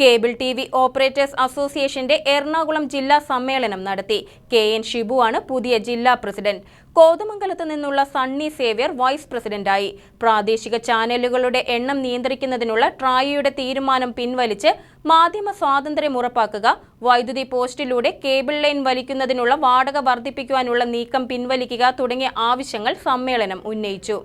Cable T V operators അസോസിയേഷന്റെ എറണാകുളം ജില്ലാ സമ്മേളനം നടത്തി. കെ എൻ ഷിബുവാണ് പുതിയ ജില്ലാ പ്രസിഡന്റ്. കോതമംഗലത്ത് നിന്നുള്ള സണ്ണി സേവ്യർ വൈസ് പ്രസിഡന്റായി. പ്രാദേശിക ചാനലുകളുടെ എണ്ണം നിയന്ത്രിക്കുന്നതിനുള്ള ട്രായിയുടെ തീരുമാനം പിൻവലിച്ച് മാധ്യമ സ്വാതന്ത്ര്യം ഉറപ്പാക്കുക വൈദ്യുതി പോസ്റ്റിലൂടെ കേബിൾ ലൈൻ വലിക്കുന്നതിനുള്ള വാടക വർദ്ധിപ്പിക്കുവാനുള്ള നീക്കം പിൻവലിക്കുക തുടങ്ങിയ ആവശ്യങ്ങൾ സമ്മേളനം ഉന്നയിച്ചു.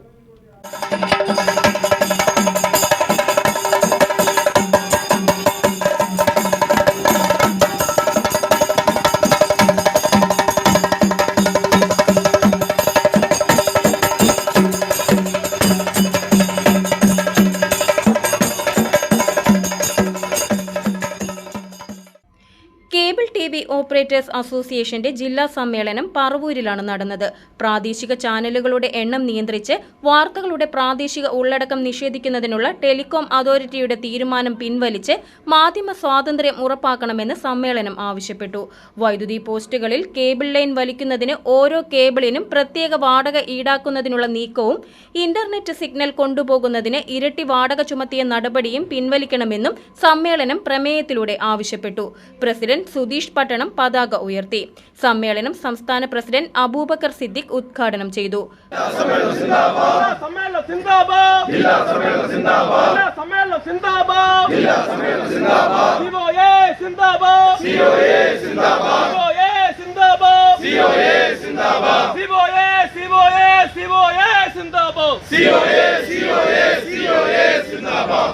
വി ഓപ്പറേറ്റേഴ്സ് അസോസിയേഷന്റെ ജില്ലാ സമ്മേളനം പറവൂരിലാണ് നടന്നത്. പ്രാദേശിക ചാനലുകളുടെ എണ്ണം നിയന്ത്രിച്ച് വാർത്തകളുടെ പ്രാദേശിക ഉള്ളടക്കം നിഷേധിക്കുന്നതിനുള്ള ടെലികോം അതോറിറ്റിയുടെ തീരുമാനം പിൻവലിച്ച് മാധ്യമ സ്വാതന്ത്ര്യം ഉറപ്പാക്കണമെന്ന് സമ്മേളനം ആവശ്യപ്പെട്ടു. വൈദ്യുതി പോസ്റ്റുകളിൽ കേബിൾ ലൈൻ വലിക്കുന്നതിന് ഓരോ കേബിളിനും പ്രത്യേക വാടക ഈടാക്കുന്നതിനുള്ള നീക്കവും ഇന്റർനെറ്റ് സിഗ്നൽ കൊണ്ടുപോകുന്നതിന് ഇരട്ടി വാടക ചുമത്തിയ നടപടിയും പിൻവലിക്കണമെന്നും സമ്മേളനം പ്രമേയത്തിലൂടെ ആവശ്യപ്പെട്ടു. പ്രസിഡന്റ് സുധീഷ് പട്ടണം പതാക ഉയർത്തി സമ്മേളനം സംസ്ഥാന പ്രസിഡന്റ് അബൂബക്കർ സിദ്ദിഖ് ഉദ്ഘാടനം ചെയ്തു സിഒഎ സിന്ദാബാദ് സിഒഎ സിഒഎ സിഒഎ സിന്ദാബാദ്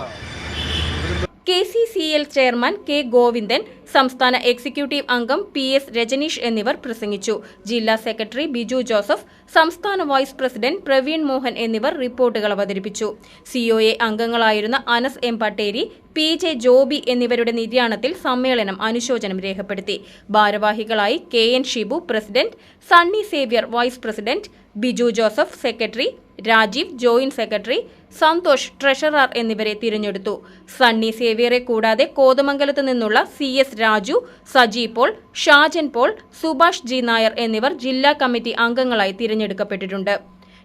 K C C L chairman K Govindan സംസ്ഥാന എക്സിക്യൂട്ടീവ് അംഗം പി എസ് രജനീഷ് എന്നിവർ പ്രസംഗിച്ചു. ജില്ലാ സെക്രട്ടറി ബിജു ജോസഫ് സംസ്ഥാന വൈസ് പ്രസിഡന്റ് പ്രവീൺ മോഹൻ എന്നിവർ റിപ്പോർട്ടുകൾ അവതരിപ്പിച്ചു. COA അംഗങ്ങളായിരുന്ന Anas M Patteri P J Joby എന്നിവരുടെ നിര്യാണത്തിൽ സമ്മേളനം അനുശോചനം രേഖപ്പെടുത്തി. ഭാരവാഹികളായി K N Shibu president Sunny Xavier vice president Biju Joseph secretary Rajeev joint secretary Santhosh treasurer എന്നിവരെ തിരഞ്ഞെടുത്തു. സണ്ണി സേവ്യറെ കൂടാതെ കോതമംഗലത്ത് നിന്നുള്ള C S Raju Saji Paul Shajan Paul Subhash G Nair എന്നിവർ ജില്ലാ കമ്മിറ്റി അംഗങ്ങളായി തിരഞ്ഞെടുക്കപ്പെട്ടിട്ടുണ്ട്.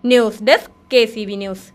News desk K news.